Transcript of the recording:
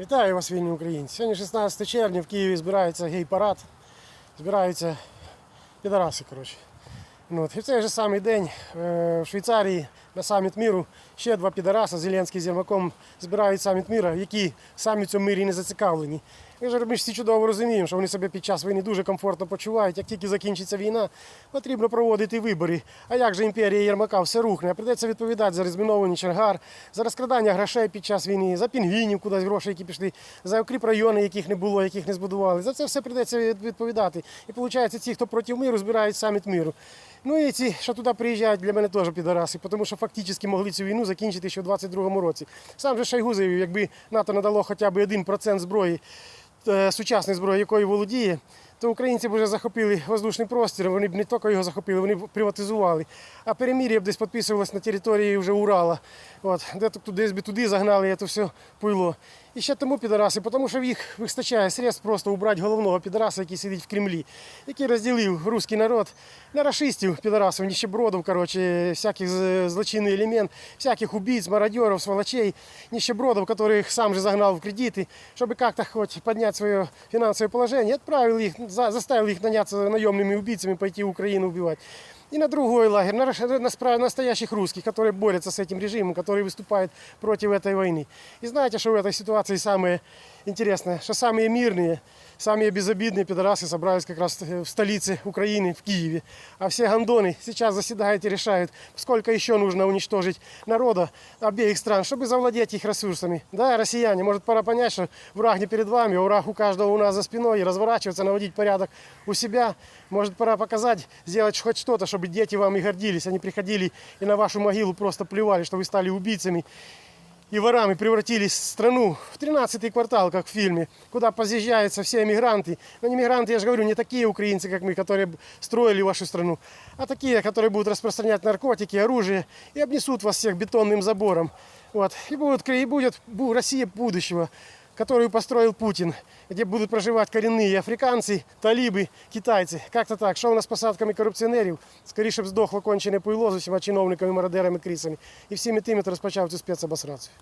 Вітаю вас, вільні українці. Сьогодні 16 червня в Києві збирається гей-парад, збираються підараси, коротше. От. І в цей же самий день е, в Швейцарії на саміт міру ще два підараса, Зеленський з Єрмаком, збирають саміт міра, які самі в цьому мирі не зацікавлені. Ми ж ми ж всі чудово розуміємо, що вони себе під час війни дуже комфортно почувають. Як тільки закінчиться війна, потрібно проводити вибори. А як же імперія Єрмака все рухне? Придеться відповідати за розмінований Чергар, за розкрадання грошей під час війни, за пінгвінів, кудись гроші, які пішли, за укріп райони, яких не було, яких не збудували. За це все придеться відповідати. І виходить, ці, хто проти миру, збирають саміт миру. Ну і ці, що туди приїжджають, для мене теж підараси, тому що фактично могли цю війну закінчити ще в 22-му році. Сам же Шойгу заявив, якби НАТО надало хоча б 1% зброї, сучасної зброї, якою володіє, то українці б вже захопили воздушний простір, вони б не тільки його захопили, вони б приватизували. А перемір'я б десь підписувалось на території вже Урала. От, де туди, десь би туди загнали це все пило. І ще тому підараси, тому що в їх вистачає средств просто убрати головного підараса, який сидить в Кремлі, який розділив русський народ на рашистів, підарасів, ніщебродів, коротше, всяких з- злочинний елемент, всяких убийц, мародеров, сволочей, нищебродов, которых сам же загнал в кредиты, чтобы как-то хоть поднять свое финансовое положение, отправил их, за- заставил их наняться наемными убийцами, пойти Украину убивать. И на другой лагерь, на, на настоящих русских, которые борются с этим режимом, которые выступают против этой войны. И знаете, что в этой ситуации самое интересное? Что самые мирные, самые безобидные пидорасы собрались как раз в столице Украины, в Киеве. А все гондоны сейчас заседают и решают, сколько еще нужно уничтожить народа обеих стран, чтобы завладеть их ресурсами. Да, россияне, может пора понять, что враг не перед вами, а враг у каждого у нас за спиной, и разворачиваться, наводить порядок у себя. Может пора показать, сделать хоть что-то, чтобы дети вам и гордились, они приходили и на вашу могилу просто плевали, что вы стали убийцами и ворами превратились в страну в 13-й квартал, как в фильме, куда позъезжаются все эмигранты. Но не мигранты, я же говорю, не такие украинцы, как мы, которые б- строили вашу страну, а такие, которые будут распространять наркотики, оружие и обнесут вас всех бетонным забором. Вот. И, будет, и будет бу- Россия будущего, которую построил Путин, где будут проживать коренные африканцы, талибы, китайцы. Как-то так. Що у нас з посадками корупціонерів? Скоріше б здохло кончене пуйло з усіма чиновниками, мародерами, крисами. І всіми тими, хто розпочав цю спецобосрацію.